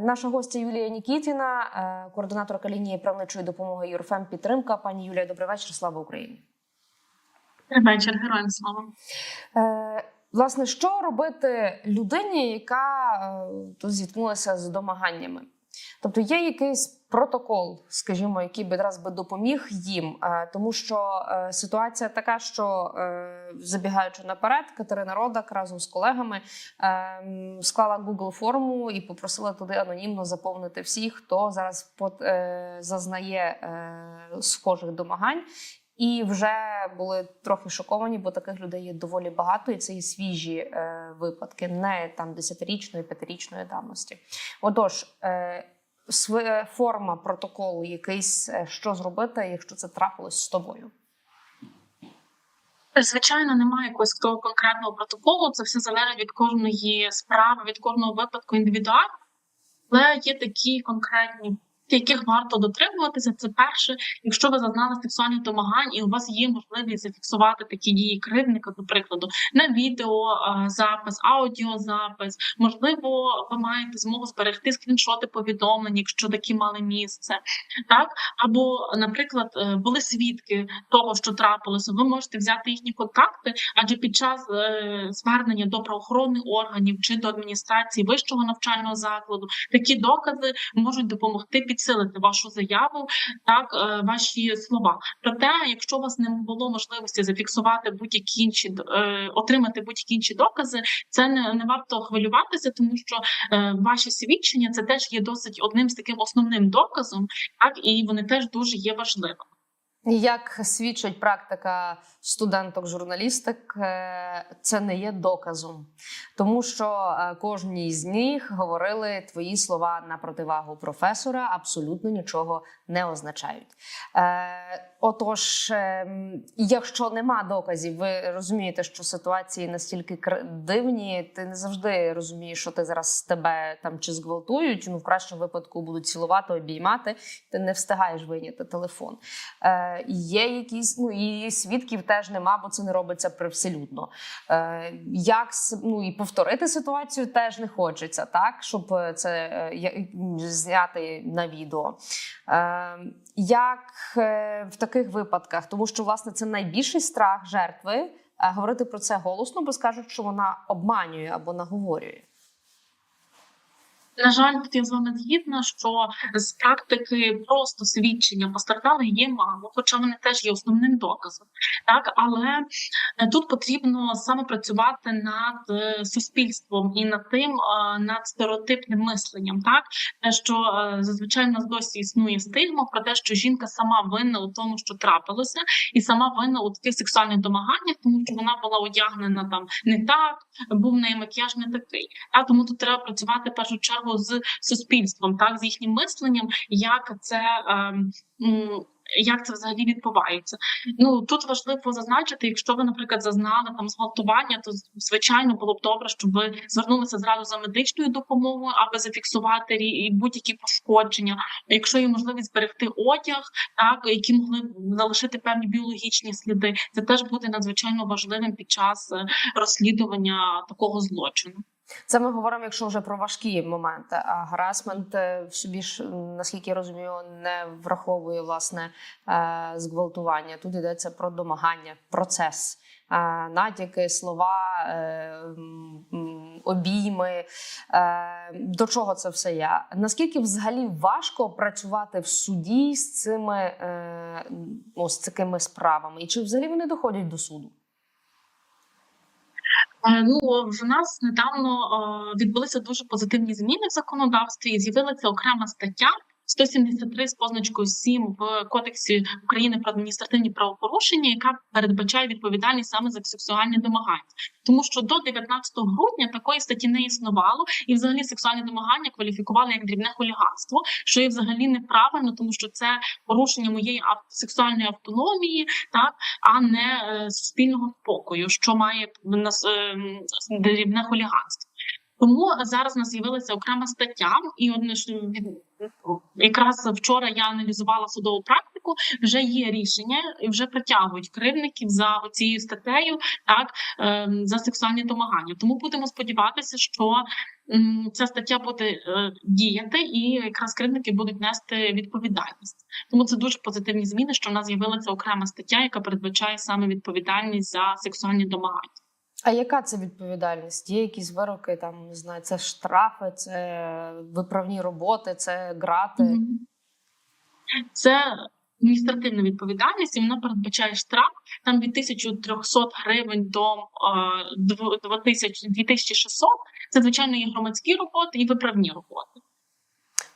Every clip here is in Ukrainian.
Наша гостя Юлія Нікітіна, е, координаторка лінії правничої допомоги Юрфем Підтримка. Пані Юлія, добрий вечір. Слава Україні. Добрий вечір, героям слава. Е, Власне, що робити людині, яка е, тут зіткнулася з домаганнями? Тобто є якийсь протокол, скажімо, який би раз би допоміг їм, Е, тому що е, ситуація така, що е, забігаючи наперед, Катерина Родак разом з колегами склала Google форму і попросила туди анонімно заповнити всіх, хто зараз зазнає схожих домагань. І вже були трохи шоковані, бо таких людей є доволі багато, і це є свіжі е, випадки, не там 10-річної, 5-річної давності. Отож, е, форма протоколу, якийсь, е, що зробити, якщо це трапилось з тобою. Звичайно, немає якогось такого конкретного протоколу. Це все залежить від кожної справи, від кожного випадку індивідуально. Але є такі конкретні, яких варто дотримуватися. Це перше, якщо ви зазнали сексуальних домагань, і у вас є можливість зафіксувати такі дії кривдника, до прикладу, на відео запис, аудіозапис. Можливо, ви маєте змогу зберегти скріншоти повідомлень, якщо такі мали місце. Так або, наприклад, е, були свідки того, що трапилося. Ви можете взяти їхні контакти, адже під час е, звернення до правоохоронних органів чи до адміністрації вищого навчального закладу такі докази можуть допомогти підсилити вашу заяву, так е, ваші слова. Проте, якщо у вас не було можливості зафіксувати будь-які інші е, отримати будь-які інші докази, це не, не варто хвилюватися, тому що е, ваші свідчення це теж є досить одним з таким основним доказом, так і вони теж дуже є важливими. Як свідчить практика студенток журналістик, е, це не є доказом, тому що е, кожній з них говорили твої слова на противагу професора, абсолютно нічого не означають. Отож, ем, якщо нема доказів, ви розумієте, що ситуації настільки дивні, ти не завжди розумієш, що ти зараз тебе там чи зґвалтують. Ну в кращому випадку будуть цілувати, обіймати. Ти не встигаєш вийняти телефон. Е, є якісь, ну і свідків теж нема, бо це не робиться привселюдно. Е, як ну і повторити ситуацію теж не хочеться, так щоб е, це е, зняти на відео. Е, як е, в таких випадках, тому що власне це найбільший страх жертви е, говорити про це голосно, бо скажуть, що вона обманює або наговорює. На жаль, тут я з вами згідна, що з практики просто свідчення постраждалих є мало, хоча вони теж є основним доказом. Так, але е, тут потрібно саме працювати над е, суспільством і над тим, е, над стереотипним мисленням. Так, що зазвичай в нас досі існує стигма про те, що жінка сама винна у тому, що трапилося, і сама винна у таких сексуальних домаганнях, тому що вона була одягнена там не так, був неї макіяж не такий. А тому тут треба працювати першу чергу з суспільством, так з їхнім мисленням, як це. ем, як це взагалі відбувається? Ну тут важливо зазначити, якщо ви, наприклад, зазнали там зґвалтування, то звичайно було б добре, щоб ви звернулися зразу за медичною допомогою, аби зафіксувати і будь-які пошкодження. Якщо є можливість зберегти одяг, так які могли б залишити певні біологічні сліди, це теж буде надзвичайно важливим під час е, розслідування такого злочину. Це ми говоримо, якщо вже про важкі моменти. А гарасмент е, собі ж, наскільки я розумію, не враховує власне е, зґвалтування. Тут йдеться про домагання, процес, е, натяки, слова, е, обійми. Е, До чого це все є? Наскільки взагалі важко працювати в суді з цими е, ну, такими справами? І чи взагалі вони доходять до суду? Е, Ну в нас недавно е, відбулися дуже позитивні зміни в законодавстві. і З'явилася окрема стаття 173 з позначкою 7 в Кодексі України про адміністративні правопорушення, яка передбачає відповідальність саме за сексуальні домагання, тому що до 19 грудня такої статті не існувало, і взагалі сексуальні домагання кваліфікували як дрібне хуліганство, що є взагалі неправильно, тому що це порушення моєї сексуальної автономії, так а не е, суспільного спокою, що має в нас е, дрібне хуліганство. Тому зараз у нас з'явилася окрема стаття, і одне ж якраз вчора я аналізувала судову практику. Вже є рішення, і вже притягують кривдників за цією статтею, так ем, за сексуальні домагання. Тому будемо сподіватися, що ця стаття буде е, діяти, і якраз кривдники будуть нести відповідальність. Тому це дуже позитивні зміни, що в нас з'явилася окрема стаття, яка передбачає саме відповідальність за сексуальні домагання. А яка це відповідальність? Є якісь вироки, там не знаю, це штрафи, це виправні роботи, це грати. Це адміністративна відповідальність, і вона передбачає штраф там від 1300 гривень до е, дв- 2000 2600. Це звичайно є громадські роботи і виправні роботи.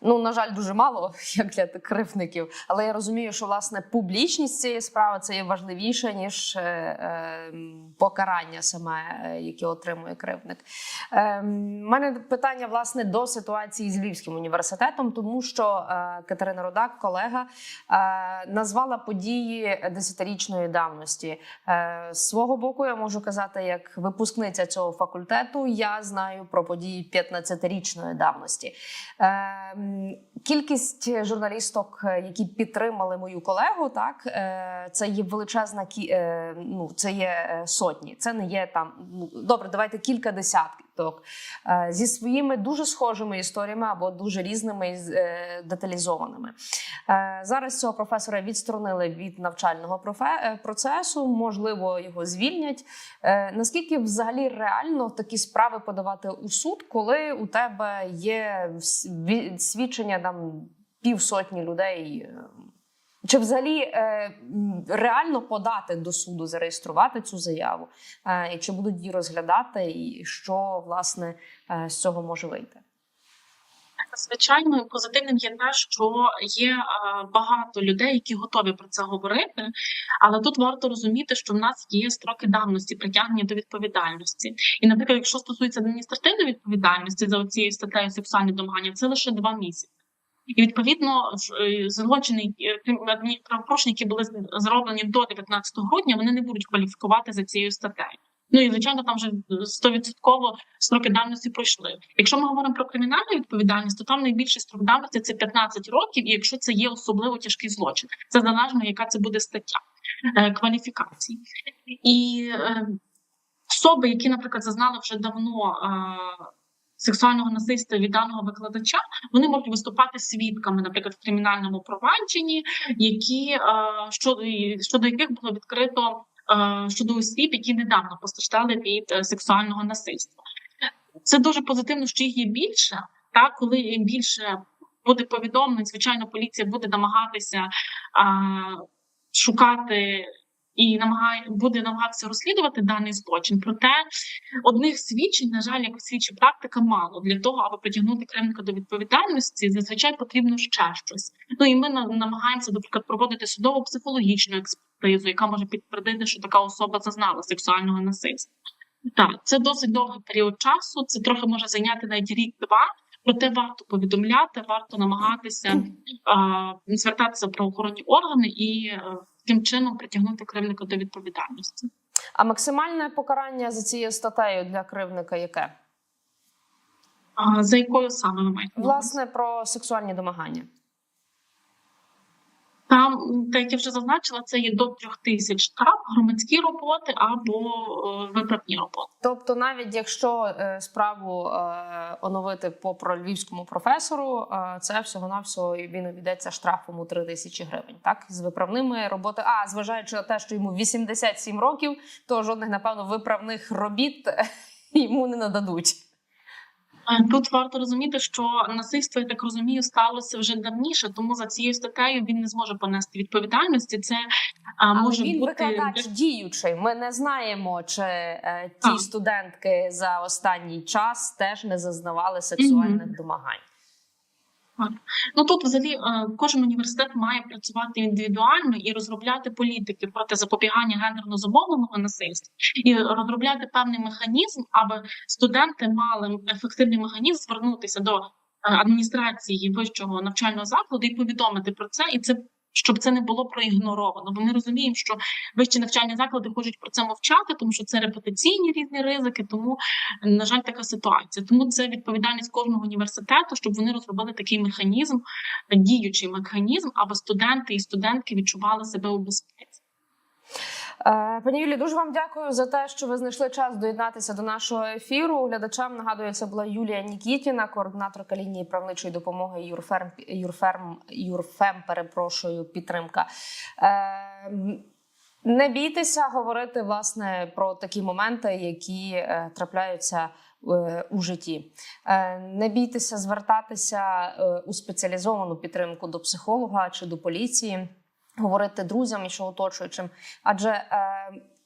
Ну, на жаль, дуже мало, як для кривдників. Але я розумію, що власне публічність цієї справи це є важливіше, ніж е, е, покарання саме, е, яке отримує кривдник. Е, мене питання власне до ситуації з Львівським університетом, тому що е, Катерина Рудак, колега, е, назвала події десятирічної давності. Е, з свого боку, я можу казати, як випускниця цього факультету, я знаю про події 15-річної давності. Е, Кількість журналісток, е, які підтримали мою колегу, так е, це є величезна е, ну це є сотні. Це не є там. Ну добре, давайте кілька десятків е, зі своїми дуже схожими історіями або дуже різними е, деталізованими. Е, Зараз цього професора відсторонили від навчального процесу. Можливо, його звільнять. Наскільки взагалі реально такі справи подавати у суд, коли у тебе є свідчення там півсотні людей? Чи взагалі е, реально подати до суду, зареєструвати цю заяву? Е, і чи будуть її розглядати, і що власне е, з цього може вийти? Звичайно, позитивним є те, що є е, багато людей, які готові про це говорити. Але тут варто розуміти, що в нас є строки давності притягнення до відповідальності. І, наприклад, якщо стосується адміністративної відповідальності за цією статтею сексуальні домагання, це лише два місяці. І відповідно е, злочини е, крим- правопорушення, які були зроблені до 19 грудня, вони не будуть кваліфікувати за цією статтею. Ну і звичайно, там вже стовідсотково строки давності пройшли. Якщо ми говоримо про кримінальну відповідальність, то там найбільший строк давності це 15 років, і якщо це є особливо тяжкий злочин, це залежно, яка це буде стаття е, кваліфікації. І е, особи, які, наприклад, зазнали вже давно. Сексуального насильства від даного викладача вони можуть виступати свідками, наприклад, в кримінальному провадженні, які е, щодо щодо яких було відкрито е, щодо осіб, які недавно постраждали від е, сексуального насильства. Це дуже позитивно, що їх є більше. Так, коли більше буде повідомлень, звичайно, поліція буде намагатися а, шукати і намагає буде намагатися розслідувати даний злочин. Проте одних свідчень, на жаль, як свідчить практика, мало для того, аби притягнути кривника до відповідальності. Зазвичай потрібно ще щось. Ну і ми на- намагаємося, наприклад, проводити судово психологічну експертизу, яка може підтвердити, що така особа зазнала сексуального насильства. Так, це досить довгий період часу. Це трохи може зайняти навіть рік-два. Проте варто повідомляти, варто намагатися а, звертатися в правоохоронні органи і е, таким чином притягнути кривника до відповідальності. А максимальне покарання за цією статтею для кривника яке? А, за якою саме ви маєте? Власне, про сексуальні домагання. Там, як я вже зазначила, це є до трьох тисяч штраф, громадські роботи або е, виправні роботи. Тобто, навіть якщо е, справу е, оновити по прольвівському професору, е, це всього навсього він обійдеться штрафом у 3 тисячі гривень. Так з виправними роботи. А зважаючи на те, що йому 87 років, то жодних напевно виправних робіт йому не нададуть. Е, Тут варто розуміти, що насильство, я так розумію, сталося вже давніше, тому за цією статтею він не зможе понести відповідальності. Це а, може він бути викладач діючий. Ми не знаємо, чи е, ті а. студентки за останній час теж не зазнавали сексуальних домагань. Ну тут взагалі е, кожен університет має працювати індивідуально і розробляти політики проти запобігання гендерно зумовленого насильства і розробляти певний механізм, аби студенти мали ефективний механізм звернутися до е, адміністрації вищого навчального закладу і повідомити про це, і це щоб це не було проігноровано. Бо ми розуміємо, що вищі навчальні заклади хочуть про це мовчати, тому що це репутаційні різні ризики. Тому, на жаль, така ситуація. Тому це відповідальність кожного університету, щоб вони розробили такий механізм, діючий механізм, аби студенти і студентки відчували себе у безпеці. Е, Пані Юлі, дуже вам дякую за те, що ви знайшли час доєднатися до нашого ефіру. Глядачам нагадую, це була Юлія Нікітіна, координаторка лінії правничої допомоги Юрферм Юрферм Юрфем. Перепрошую, підтримка. Е, Не бійтеся говорити власне про такі моменти, які е, трапляються у житті. Не бійтеся звертатися у спеціалізовану підтримку до психолога чи до поліції говорити друзям і що оточуючим. Адже е,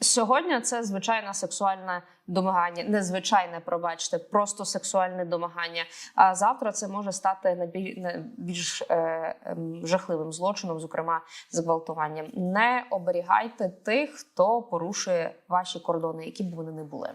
сьогодні це звичайне сексуальне домагання, незвичайне, пробачте, просто сексуальне домагання. А завтра це може стати найбільш е, ем, жахливим злочином, зокрема зґвалтуванням. Не оберігайте тих, хто порушує ваші кордони, які б вони не були.